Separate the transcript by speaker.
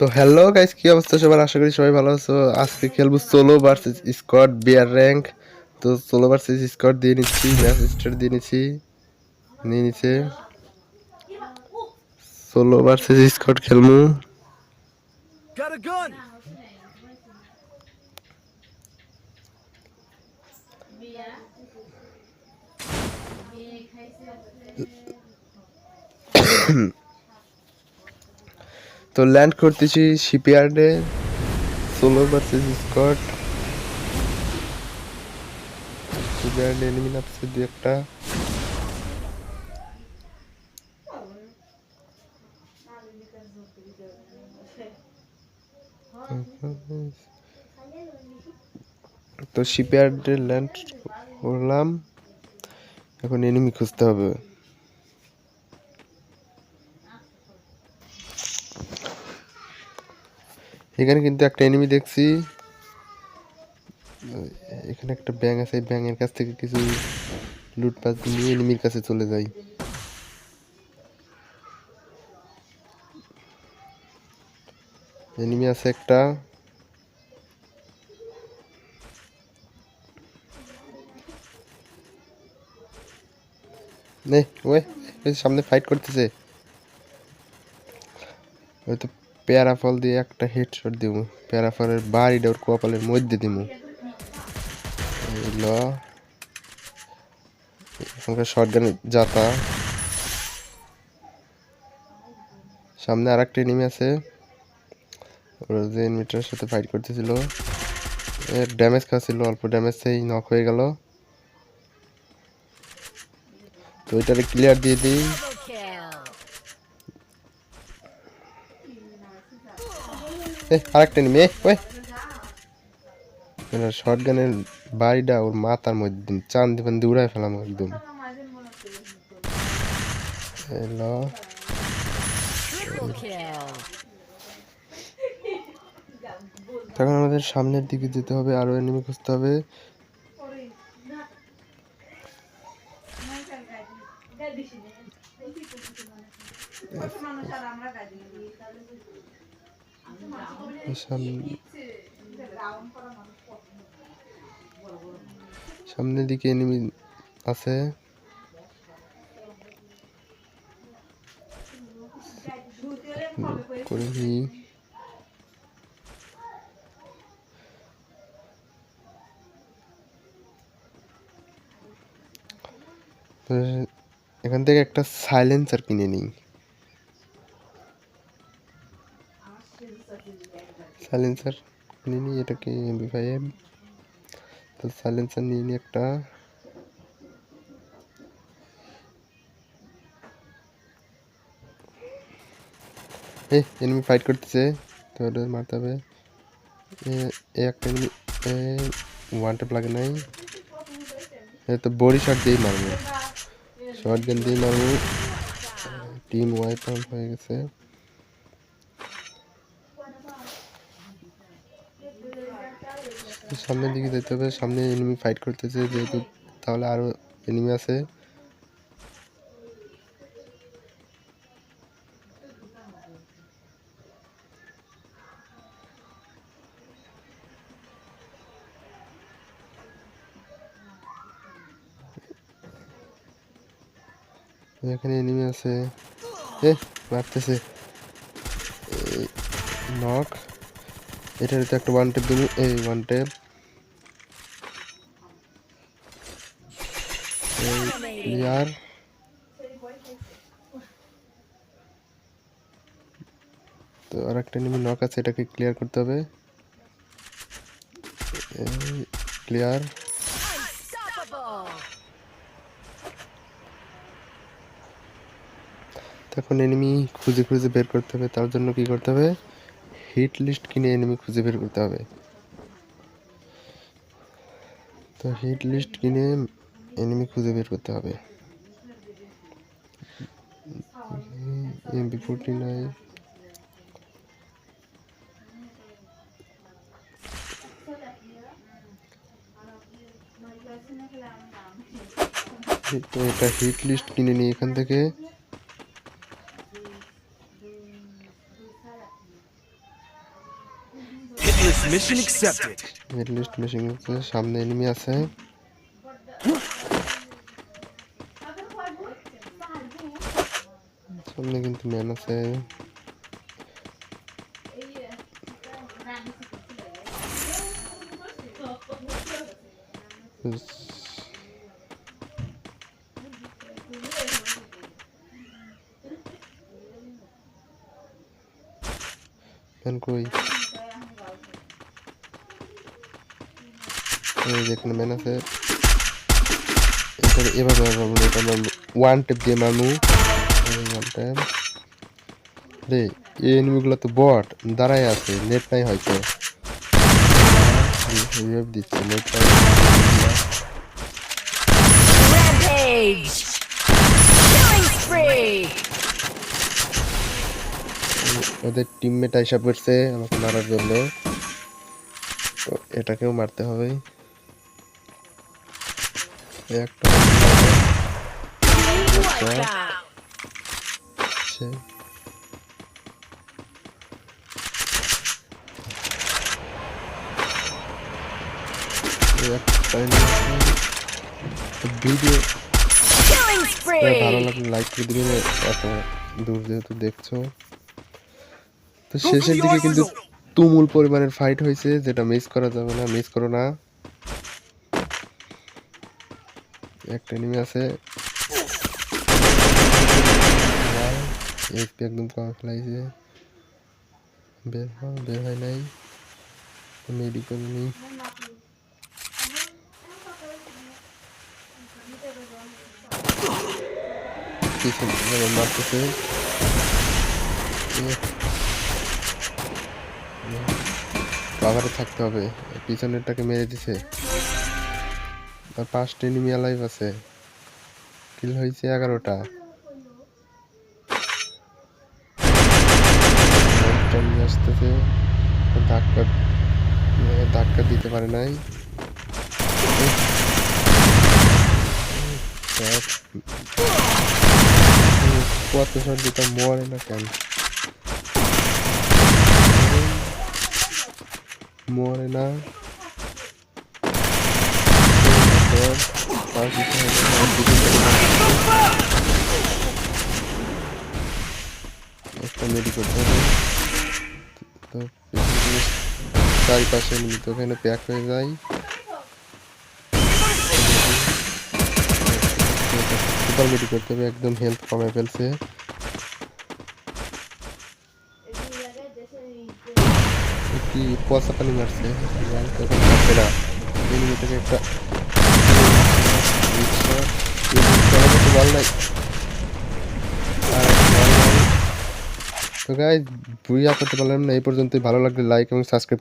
Speaker 1: তো hello guys কি অবস্থা সবার? আশা করি সবাই ভালো আছো। আজকে খেলব solo versus squad bear rank তো সোলো ভার্সেস স্কট দিয়ে নিচ্ছি ম্যাচ স্টার্ট দিয়ে নিচ্ছি নিয়ে নিচ্ছে সোলো ভার্সেস স্কট খেলব।
Speaker 2: Gun!
Speaker 1: তো ল্যান্ড করতেছি শিপইয়ার্ডে সোলো ভার্সেস স্কট শিপইয়ার্ডে এনিমি নামছে দু একটা। তো শিপইয়ার্ডে ল্যান্ড করলাম। এখন এনিমি খুঁজতে হবে। এখানে কিন্তু একটা এনিমি দেখছি। এখানে একটা ব্যাং আছে ব্যাঙের কাছ থেকে কিছু লুটপাট নিয়ে এনিমির কাছে চলে যাই। এনিমি আছে একটা। নে, ওই সামনে ফাইট করতেছে। ওই তো পেয়ারা ফল দিয়ে একটা হেডশট দিব পেয়ারা ফলের বাড়িটা ওর কপালের মধ্যে দিব শর্ট যাতা সামনে আর একটা এনিমি আছে। ওরা যে এনিমিটার সাথে ফাইট করতেছিল। এর ড্যামেজ খাচ্ছিল, অল্প ড্যামেজ সেই নক হয়ে গেল। তো ওইটারে ক্লিয়ার দিয়ে দিই। এ, আরেকটা এনিমি ওই। শর্ট গানের বাড়িটা ওর মাথার মধ্যে চান দিবেন উড়াই ফেলাম একদম। এলো। তখন আমাদের সামনের দিকে যেতে হবে, আরও এনিমি খুঁজতে হবে। সামনে- সামনের দিকে এনিমি আছে। এখান থেকে একটা সাইলেন্সার কিনে নিই। সাইলেন্সার কিনে নিই এটাকে এমবি ফাইভ তো সাইলেন্সার নিয়ে নিই একটা এনিমি ফাইট করতেছে। তো মারতে হবে। একটা এনিমি ওয়ান টেপ লাগে নাই। তো বডি শট দিয়েই মারবো। শর্ট গান দিয়ে মারবো। টিম আউট হয়ে গেছে। সামনের দিকে যেতে হবে, সামনে এনিমি ফাইট করতেছে যেহেতু, তাহলে আরও এনিমি আছে। এখানে এনিমি আছে। এ মারতেছে। নক এটার তো একটা ওয়ান টেপ দিন এই ওয়ান টেপ ক্লিয়ার তো আর একটা এনিমি নক আছে, এটাকে ক্লিয়ার করতে হবে। ক্লিয়ার. তখন এনিমি খুঁজে খুঁজে বের করতে হবে, তার জন্য কি করতে হবে? হিট লিস্ট কিনে এনিমি খুঁজে বের করতে হবে। তো হিট লিস্ট কিনে এনিমি খুঁজে বের করতে হবে। এমবি ফোরটি নাইন তো এটা হিট লিস্ট কিনে নিই এখান থেকে
Speaker 2: mission accepted.
Speaker 1: Mid list machine আছে সামনে এনিমি আছে। সামনে কিন্তু ম্যান আছে। ম্যান কই? যেখানে ম্যান আছে এটা এভাবে মারবো এটা মারবো ওয়ান টেপ দিয়ে মারবো। ওয়ান টেপ রে এই এনিমিগুলো তো বট দাঁড়ায় আছে নেট নাই হয়তো। রিভাইভ দিচ্ছে নেট নাই! ওদের টিমমেট আমাকে মারার জন্য। তো এটাকেও মারতে হবে। একটা ভিডিও ভালো লাগলে লাইক করে দিবেন এত দূর যেহেতু দেখছ। তো শেষের দিকে কিন্তু তুমুল পরিমাণের ফাইট হয়েছে যেটা মিস করা যাবে না মিস করো না। একটা এনিমি আছে। এইচপি একদম কমে ফেলাইছে। বের হয় বের হয় নাই। মেডিকেল নেই পিছন মারতেছে। বাবারে থাকতে হবে। পিছনেরটাকে মেরে দিছে। আর পাঁচটা এনিমি লাইভ আছে। কিল হয়েছে এগারোটা। আসতেছে। ধাক্কা মানে ধাক্কা দিতে পারে নাই। মরে না কেন? মরে না তার দিতে হবে, তার দিতে হবে। একটা মেডি করতে হবে তো পেছন থেকে চারিপাশে এমনি তো ওখানে প্যাক হয়ে যায় সুপার মেডি করতে হবে একদম হেলথ কমে ফেলছে কি পয়সা পানি মারছে লাল তো এখন মারছে না এনিমি থেকে একটা রিক্সা এই রিক্সা আমাকে তো বল নাই গাইজ বুঝা করতে পারলাম না এই পর্যন্তই ভালো লাগলে লাইক এবং সাবস্ক্রাইব